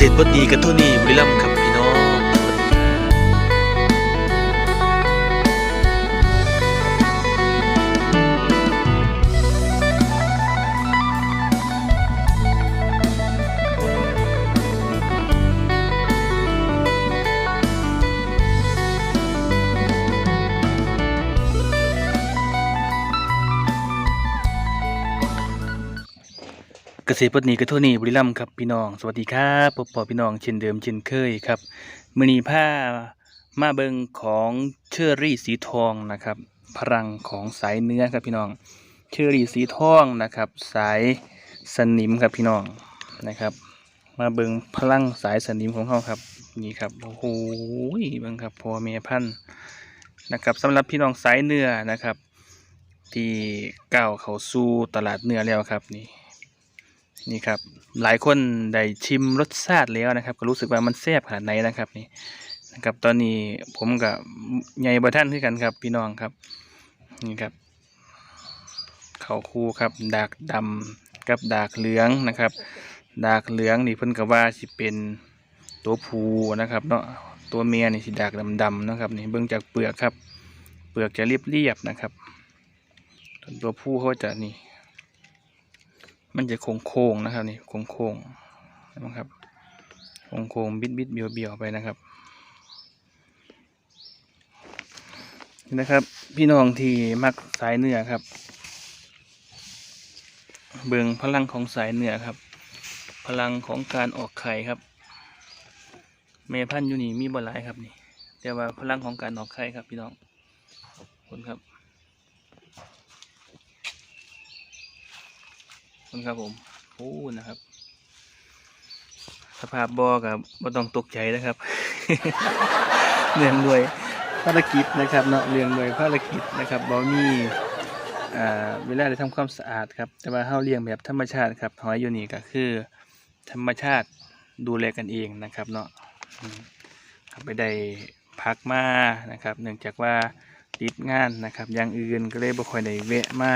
ษตรพอดีกันเท่านี้บุรีรัมย์ครับ เกษตรปนีกระโทนีบุรีรัมย์ครับพี่น้อง สวัสดีครับพบปอพี่น้องเช่นเดิมเช่นเคยครับมือนีผ้ามาเบิงของเชอรี่สีทองนะครับ พลังของสายเนื้อครับพี่น้อง เชอรี่สีทองนะครับ สายสนิมครับพี่น้องนะครับ มาเบิงพลังสายสนิมของเขาครับนี่ครับโอ้โหเบิงครับพอเมียพันธุ์นะครับสำหรับพี่น้องสายเนื้อนะครับ ที่ก้าวเข้าสู่ตลาดเนื้อแล้วครับนี่ นี่ครับหลายคนได้ชิมรสชาติแล้วนะครับ ก็รู้สึกว่ามันแซ่บขนาดไหนนะครับนี่นะครับ ตอนนี้ผมกับใหญ่บะท่านคือกันครับ พี่น้องครับนี่ครับเขาคู่ครับดากดำกับดากเหลืองนะครับ ดากเหลืองนี่เพิ่นก็ว่าสิเป็นตัวผู้นะครับเนาะตัวเมียนี่สิดากดำๆนะครับนี่เบิ่งจากเปลือกครับ เปลือกจะเรียบๆนะครับ ตัวผู้เขาจะนี่ มันจะโค้งโค้งๆนะครับนี่โค้งโค้งๆนะครับโค้งโค้งๆบิดบิดเบียวเบียวๆไปนะครับนี่นะครับ พี่น้องที่มักสายเนื้อครับ เบิงพลังของสายเนื้อครับ พลังของการออกไข่ครับเมพันอยู่นี่มีบ่หลายครับนี่แต่ว่าพลังของการออกไข่ครับพี่น้องขอบคุณครับ ขอบคุณครับผมโอ้นะครับ สภาพบอกับบ่ต้องตกใจนะครับเรื่องด้วยภารกิจนะครับเนาะเรื่องด้วยภารกิจนะครับบอมีอ่าเวลาได้ทำความสะอาดครับแต่ว่าเฮาเลี้ยงแบบธรรมชาติครับหอยอยู่นี่ก็คือ ธรรมชาติดูแลกันเองนะครับเนาะอืมครับไปได้พักมานะครับ เนื่องจากว่าติดงานนะครับอย่างอื่นก็เลยบ่ค่อยได้แวะมา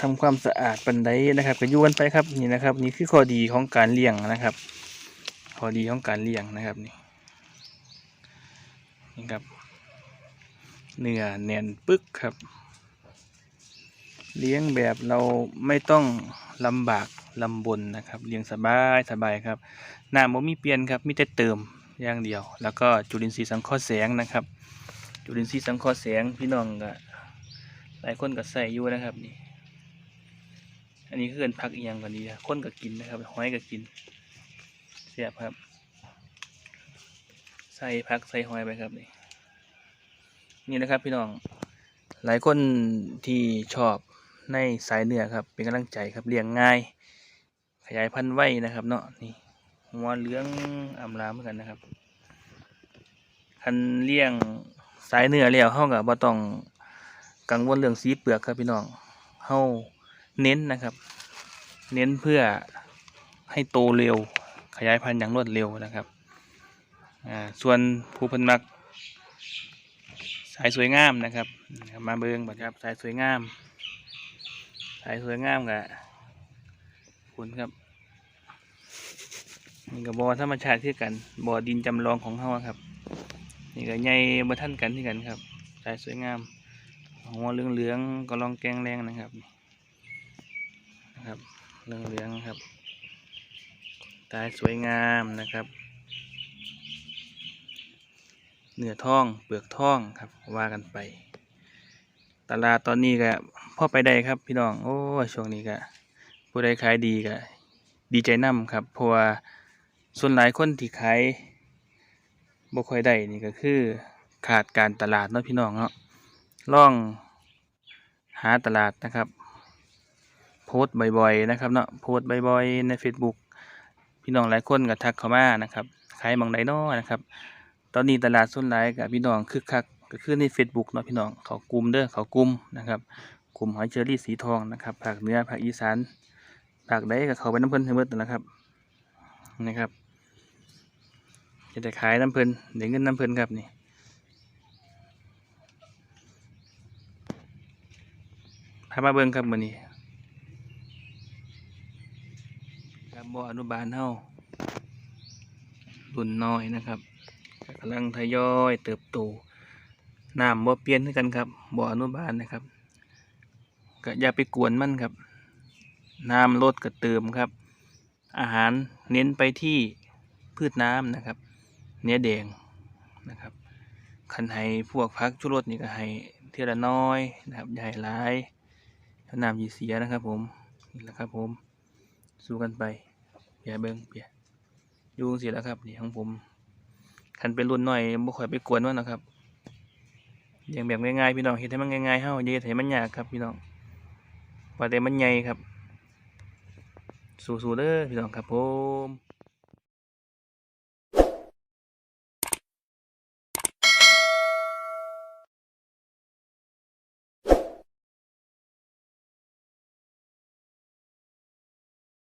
ทำความสะอาดปันไดนะครับก็ย้วนไปครับนี่นะครับ นี่คือข้อดีของการเลี้ยงนะครับข้อดีของการเลี้ยงนะครับนี่นี่ครับเนื้อแน่นปึกครับ เลี้ยงแบบเราไม่ต้องลำบากลำบนนะครับ เลี้ยงสบายสบายครับน้ำบ่มีเปลี่ยนครับมีแต่เติมอย่างเดียว แล้วก็จุลินทรีย์สังเคราะห์แสงนะครับ จุลินทรีย์สังเคราะห์แสงพี่น้องก็หลายคนก็ใส่อยู่นะครับนี่ อันนี้คือเกินพักอีกอย่างก่อนดีอะคนก็กินนะครับห้อยก็กินเสียบครับ ใส่พักใส่ห้อยไปครับนี่นี่นะครับพี่น้องหลายคนที่ชอบในสายเนื้อครับ เป็นกำลังใจครับเลี้ยงง่าย ขยายพันธุ์ไว้นะครับ เนาะนี่หัวเหลืองอำลามเหมือนกันนะครับคันเลี้ยงสายเนื้อแล้วเฮากับบ่ต้องกังวลเรื่องสีเปลือกครับพี่น้องเฮา เน้นนะครับ เน้นเพื่อให้โตเร็ว ขยายพันธุ์อย่างรวดเร็วนะครับอ่าส่วนผู้เพันมัก สายสวยงามนะครับ มาเบิงบัดครับสายสวยงาม สายสวยงามกับคุณครับนี่กับบอธรรมชาติที่กันบอดินจำลองของเขาครับนี่ก็ใหญ่บ่ท่านกันที่กันครับ สายสวยงามหัวเหลืองๆก็ลองแกงแรงนะครับนะ ครับเรื่องเลี้ยงครับตายสวยงามนะครับ เนื้อท่องเปลือกท่องครับว่ากันไปตลาดตอนนี้ก็พ่อไปได้ครับพี่น้องโอ้ช่วงนี้ก็ผู้ใดขายดีก็ดีใจนํครับเพราะว่าส่วนหลายคนที่ขายบ่ค่อยได้นี่ก็คือขาดการตลาดเนาะพี่น้องเนาะล่องหาตลาดนะครับ โพสต์บ่อยๆนะครับเนาะโพสต์บ่อยๆใน Facebook พี่น้องหลายคนก็ทักเข้ามานะครับขายหมองใดน้อนะครับ ตอนนี้ตลาดส่วนหลายกับพี่น้องคึกคักก็คือใน Facebook เนาะพี่น้องเขากลุ่มเด้อเขากลุ่มนะครับกลุ่มหอยเชอรี่สีทองนะครับภาคเหนือภาคอีสานภาคใดก็เขาไปน้ำเพลินให้หมดนั่นะครับนะครับจะได้ขายน้ำเพลินได้เงินน้ำเพลินครับนี่พามาเบิ่งครับมื้อนี้ ครั บ่อนุบาลเฮารุ่นน้อยนะครับกำลังทยอยเติบโตน้ำบ่เปลี่ยนกันครับบ่ออนุบาลนะครับก็อย่าไปกวนมันครับ น้ำลดก็เติมครับ อาหารเน้นไปที่พืชน้ำนะครับ เนื้อแดงนะครับคันให้พวกพักชุรสนี่ก็ให้เทียละน้อยนะครับอย่าให้หลายน้ำยีเสียนะครับผมนี่แหละครับผมสู้กันไป เียเบิ้งเปียอยูจั่งสิแล้วครับนี่ของผมคันเป็นรุ่นน้อยบ่ค่อยไปกวนมันนะครับเลี้ยงแบบง่ายๆพี่น้องเห็นให้มันง่ายๆเฮาอย่าเฮ็ดให้มันยากครับพี่น้องว่าแต่มันใหญ่ครับ สู้ๆเด้อพี่น้องครับผม